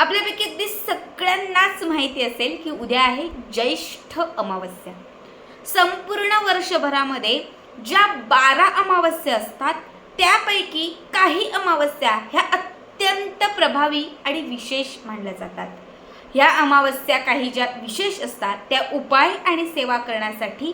आपल्यापैकी अगदी सगळ्यांनाच माहिती असेल की उद्या आहे ज्येष्ठ अमावस्या. संपूर्ण वर्षभरामध्ये ज्या बारा अमावस्या असतात त्यापैकी काही अमावस्या ह्या अत्यंत प्रभावी आणि विशेष मानल्या जातात. ह्या अमावस्या काही ज्या विशेष असतात त्या उपाय आणि सेवा करण्यासाठी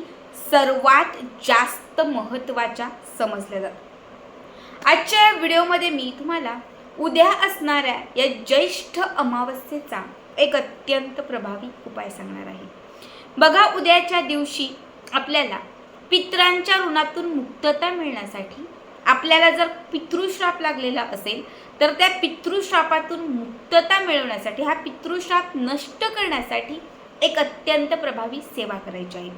सर्वात जास्त महत्त्वाच्या समजल्या जातात. आजच्या व्हिडिओमध्ये मी तुम्हाला उद्या असणाऱ्या या ज्येष्ठ अमावस्येचा एक अत्यंत प्रभावी उपाय सांगणार आहे. बघा उद्याच्या दिवशी आपल्याला पित्रांच्या ऋणातून मुक्तता मिळण्यासाठी आपल्याला जर पितृश्राप लागलेला असेल तर त्या पितृश्रापातून मुक्तता मिळवण्यासाठी हा पितृश्राप नष्ट करण्यासाठी एक अत्यंत प्रभावी सेवा करायची आहे.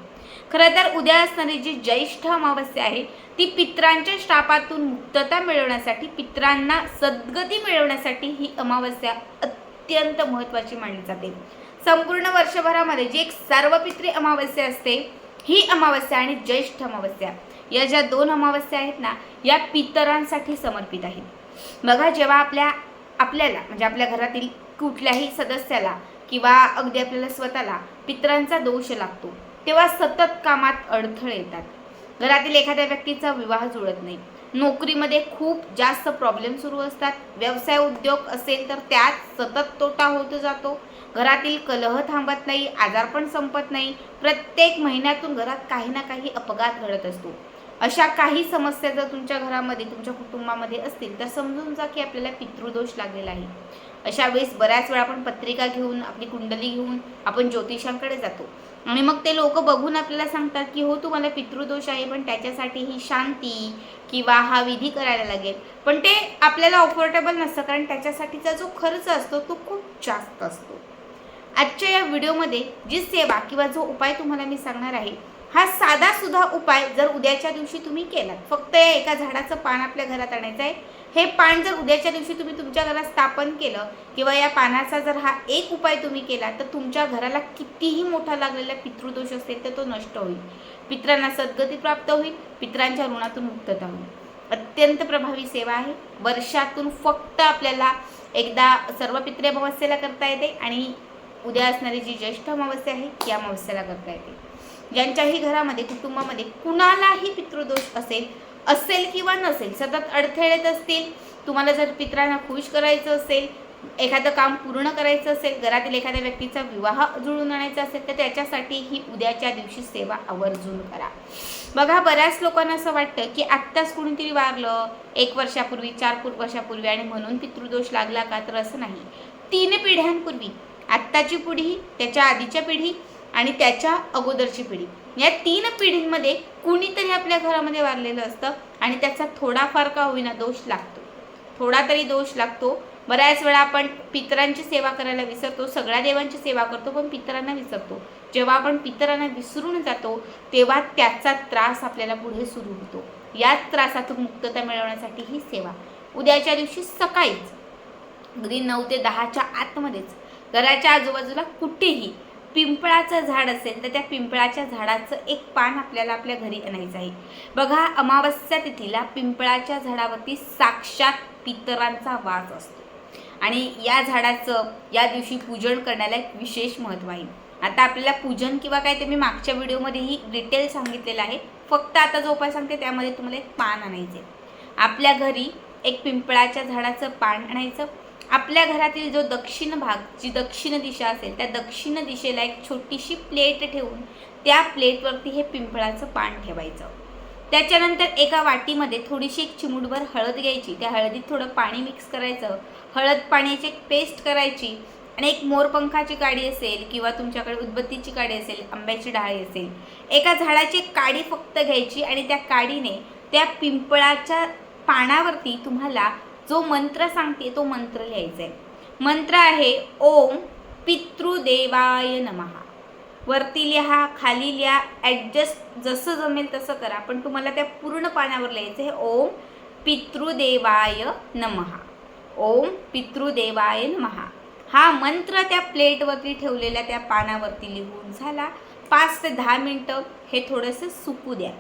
खरं तर उद्या असणारी जी ज्येष्ठ अमावस्या आहे ती पित्रांच्या श्रापातून मुक्तता मिळवण्यासाठी पित्रांना सद्गती मिळवण्यासाठी ही अमावस्या अत्यंत महत्त्वाची मानली जाते. संपूर्ण वर्षभरामध्ये जी एक सर्वपित्री अमावस्या असते ही अमावस्या आणि ज्येष्ठ अमावस्या या ज्या दोन अमावस्या आहेत ना या पितरांसाठी समर्पित आहेत. बघा जेव्हा आपल्या आपल्याला म्हणजे आपल्या घरातील कुठल्याही सदस्याला किंवा अगदी आपल्याला स्वतःला पितरांचा दोष लागतो. तेव्हा सतत कामात अडथळे येतात. घरातील एखाद्या व्यक्तीचा विवाह जुळत नाही. नोकरीमध्ये खूप जास्त प्रॉब्लेम सुरू असतात. व्यवसाय उद्योग असेल तर त्यात सतत तोटा होत जातो. घरातील कलह थांबत नाही आजारपण संपत नाही. प्रत्येक महिन्यातून घरात काही ना काही अपघात घडत असतो. अशा काही समस्या जर तुमच्या घरामध्ये तुमच्या कुटुंबामध्ये असतील तर समजून जा की आपल्याला पितृदोष लागलेला आहे. अशा वेळेस बऱ्याच वेळा आपण पत्रिका घेऊन आपली कुंडली घेऊन आपण ज्योतिषांकडे जातो. आणि मग ते लोक बघून आपल्याला सांगतात की हो तुम्हाला पितृदोष आहे पण त्याच्यासाठी ही शांती किंवा हा विधी करायला लागेल. पण ते आपल्याला अफोर्डेबल नसतं कारण त्याच्यासाठीचा जो खर्च असतो तो खूप जास्त असतो. आजच्या या व्हिडिओमध्ये जी सेवा किंवा जो उपाय तुम्हाला मी सांगणार आहे हा साधा सुद्धा उपाय जर उद्याच्या दिवशी तुम्ही केलात फक्त या एका झाडाचं पान आपल्या घरात आणायचं आहे हे पान जर उद्याच्या दिवशी तुम्ही तुमच्या घरात स्थापन केलं किंवा या पानाचा जर हा एक उपाय तुम्ही केला तर तुमच्या घराला कितीही मोठा लागलेला पितृदोष असेल तर तो नष्ट होईल. पित्रांना सद्गती प्राप्त होईल पित्रांच्या ऋणातून मुक्तता होईल. अत्यंत प्रभावी सेवा आहे. वर्षातून फक्त आपल्याला एकदा सर्व पित्रे अमावस्येला करता येते आणि उद्या असणारी जी ज्येष्ठ अमावस्या आहे ती अमावस्येला करता येते. ज्यांच्याही घरामध्ये कुटुंबामध्ये कुणालाही पितृदोष असेल असेल किंवा नसेल सतत अडथळेत असतील तुम्हाला जर पित्रांना खुश करायचं असेल एखादं काम पूर्ण करायचं असेल घरातील एखाद्या व्यक्तीचा विवाह जुळून आणायचा असेल तर त्याच्यासाठी ही उद्याच्या दिवशी सेवा आवर्जून करा. बघा बऱ्याच लोकांना असं वाटतं की आत्ताच कुणीतरी वारलं एक वर्षापूर्वी चार वर्षापूर्वी आणि म्हणून पितृदोष लागला का? तर असं नाही. तीन पिढ्यांपूर्वी. आत्ताची पिढी त्याच्या आधीच्या पिढी आणि त्याच्या अगोदरची पिढी. या तीन पिढींमध्ये कुणीतरी आपल्या घरामध्ये वारलेलं असतं आणि त्याचा थोडाफार का होईना दोष लागतो. थोडा तरी दोष लागतो. बऱ्याच वेळा आपण पितरांची सेवा करायला विसरतो सगळ्या देवांची सेवा करतो पण पितरांना विसरतो. जेव्हा आपण पितरांना विसरून जातो तेव्हा त्याचा त्रास आपल्याला पुढे सुरू होतो. याच त्रासातून मुक्तता मिळवण्यासाठी ही सेवा. उद्याच्या दिवशी सकाळीच अगदी नऊ ते दहाच्या आतमध्येच घराच्या आजूबाजूला कुठेही पिंपळाचं झाड असेल तर त्या पिंपळाच्या झाडाचं एक पान आपल्याला आपल्या घरी आणायचं आहे. बघा अमावस्या तिथीला पिंपळाच्या झाडावरती साक्षात पितरांचा वास असतो. आणि या झाडाचं या दिवशी पूजन करण्याला एक विशेष महत्त्व आहे. आता आपल्याला पूजन किंवा काय ते मी मागच्या व्हिडिओमध्येही डिटेल सांगितलेलं आहे. फक्त आता जो उपाय सांगते त्यामध्ये तुम्हाला एक पान आणायचे आपल्या घरी एक पिंपळाच्या झाडाचं पान आणायचं आपल्या घरातील जो दक्षिण भाग जी दक्षिण दिशा असेल त्या दक्षिण दिशेला एक छोटीशी प्लेट ठेवून त्या प्लेटवरती हे पिंपळाचं पान ठेवायचं. त्याच्यानंतर एका वाटीमध्ये थोडीशी एक चिमूटभर हळद घ्यायची. त्या हळदीत थोडं पाणी मिक्स करायचं. हळद पाण्याची एक पेस्ट करायची. आणि एक मोरपंखाची काडी असेल किंवा तुमच्याकडे उदबत्तीची काडी असेल आंब्याची डाळी असेल एका झाडाची एक काडी फक्त घ्यायची आणि त्या काडीने त्या पिंपळाच्या पानावरती तुम्हाला जो मंत्र सांगते तो मंत्र लिहायचा आहे मंत्र आहे ओम पितृदेवाय नमहा वरती लिहा खाली लिहा ॲडजस्ट जसं जमेल तसं करा. पण तुम्हाला त्या पूर्ण पानावर लिहायचं आहे ओम पितृदेवाय नमहा ओम पितृदेवाय नमहा हा मंत्र त्या प्लेटवरती ठेवलेल्या त्या पानावरती लिहून झाला. पाच ते दहा मिनटं हे थोडंसं सुकू द्या.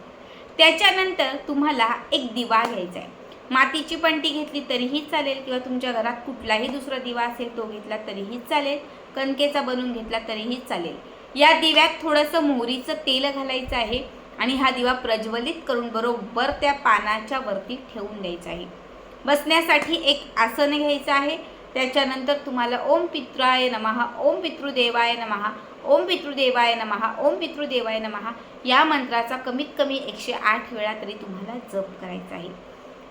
त्याच्यानंतर तुम्हाला एक दिवा घ्यायचा आहे मातीची पंटी घेतली तरीही चालेल किंवा तुमच्या घरात कुठलाही दुसरा दिवा असेल तो घेतला तरीही चालेल. कणकेचा बनवून घेतला तरीही चालेल. या दिव्यात थोडंसं मोहरीचं तेल घालायचं आहे आणि हा दिवा प्रज्वलित करून बरोबर त्या पानाच्या वरती ठेवून द्यायचा आहे. बसण्यासाठी एक आसन घ्यायचं आहे. त्याच्यानंतर तुम्हाला ओम पित्राय नमहा ओम पितृदेवाय नमहा ओम पितृदेवाय नमहा ओम पितृदेवाय नमहा या मंत्राचा कमीत कमी एकशे आठ वेळा तरी तुम्हाला जप करायचा आहे.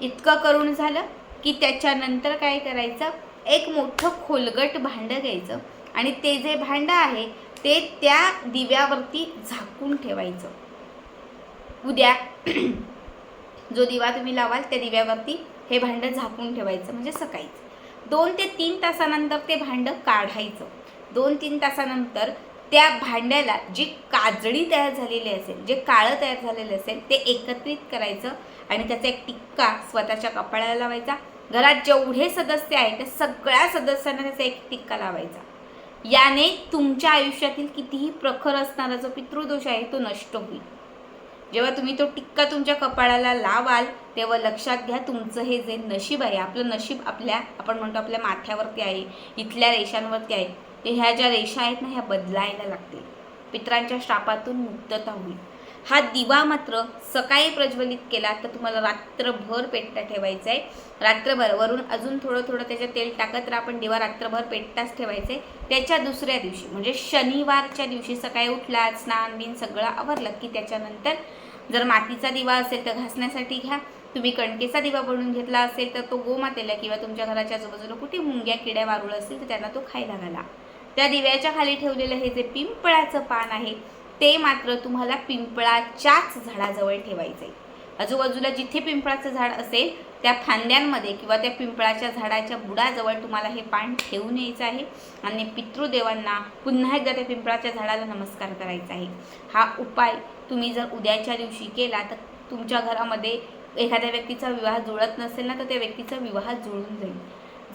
इतकं करून झालं की त्याच्यानंतर काय करायचं? एक मोठं खोलगट भांडं घ्यायचं. आणि ते जे भांडं आहे ते त्या दिव्यावरती झाकून ठेवायचं. उद्या जो दिवा तुम्ही लावाल त्या दिव्यावरती हे भांडं झाकून ठेवायचं म्हणजे सकाळीच. दोन ते तीन तासानंतर ते भांडं काढायचं. दोन तीन तासानंतर त्या भांड्याला जी काजळी तयार झालेली असेल जे काळं तयार झालेलं असेल ते एकत्रित करायचं. आणि त्याचा एक टिक्का स्वतःच्या कपाळाला लावायचा. घरात जेवढे सदस्य आहेत त्या सगळ्या सदस्यांना त्याचा एक टिक्का लावायचा. याने तुमच्या आयुष्यातील कितीही प्रखर असणारा जो पितृदोष आहे तो नष्ट होईल. जेव्हा तुम्ही तो टिक्का तुमच्या कपाळाला लावाल तेव्हा लक्षात घ्या तुमचं हे जे नशीब आहे आपलं नशीब आपल्या आपण म्हणतो आपल्या माथ्यावरती आहे इथल्या रेषांवरती आहे ते ह्या ज्या रेषा आहेत ना ह्या बदलायला लागतील. पित्रांच्या श्रापातून मुक्तता होईल. हा दिवा मात्र सकाळी प्रज्वलित केला तर तुम्हाला रात्रभर पेटता ठेवायचा आहे रात्रभर वरून अजून थोडं थोडं त्याच्यात तेल टाकत राहा पण दिवा रात्रभर पेटताच ठेवायचं आहे त्याच्या दुसऱ्या दिवशी म्हणजे शनिवारच्या दिवशी सकाळी उठला स्नान बिन सगळं आवरलं की त्याच्यानंतर जर मातीचा दिवा असेल तर घासण्यासाठी घ्या. तुम्ही कणकेचा दिवा बनवून घेतला असेल तर तो गोमातेला किंवा तुमच्या घराच्या आजूबाजूला कुठे मुंग्या किड्या वारुळ असतील तर त्यांना तो खायला घाला. त्या दिव्याच्या खाली ठेवलेलं हे जे पिंपळाचं पान आहे ते मात्र तुम्हाला पिंपळाच्याच झाडाजवळ ठेवायचं. आहे आजूबाजूला जिथे पिंपळाचं झाड असेल त्या फांद्यांमध्ये किंवा त्या पिंपळाच्या झाडाच्या बुडाजवळ तुम्हाला हे पान ठेवून यायचं आहे आणि पितृदेवांना पुन्हा एकदा त्या पिंपळाच्या झाडाला नमस्कार करायचा आहे. हा उपाय तुम्ही जर उद्याच्या दिवशी केला तर तुमच्या घरामध्ये एखाद्या व्यक्तीचा विवाह जुळत नसेल ना तर त्या व्यक्तीचा विवाह जुळून जाईल.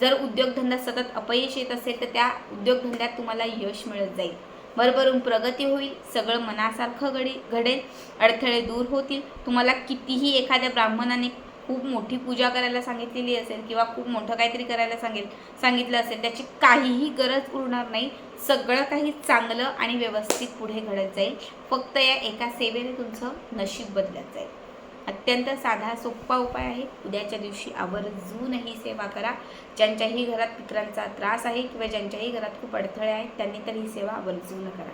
जर उद्योगधंदा सतत अपयश येत असेल तर त्या उद्योगधंद्यात तुम्हाला यश मिळत जाईल. भरभरून प्रगती होईल सगळं मनासारखं घडी घडेल अडथळे दूर होतील. तुम्हाला कितीही एखाद्या ब्राह्मणाने खूप मोठी पूजा करायला सांगितलेली असेल किंवा खूप मोठं काहीतरी करायला सांगेल सांगितलं असेल त्याची काहीही गरज उरणार नाही. सगळं काही चांगलं आणि व्यवस्थित पुढे घडत जाईल. फक्त या एका सेवेने तुमचं नशीब बदलत जाईल. अत्यंत साधा सोपा उपाय आहे. उद्याच्या दिवशी आवर्जून ही सेवा करा. ज्यांच्याही घरात पित्रांचा त्रास आहे किंवा ज्यांच्याही घरात खूप अडथळे आहेत त्यांनी तर ही सेवा आवर्जून करा.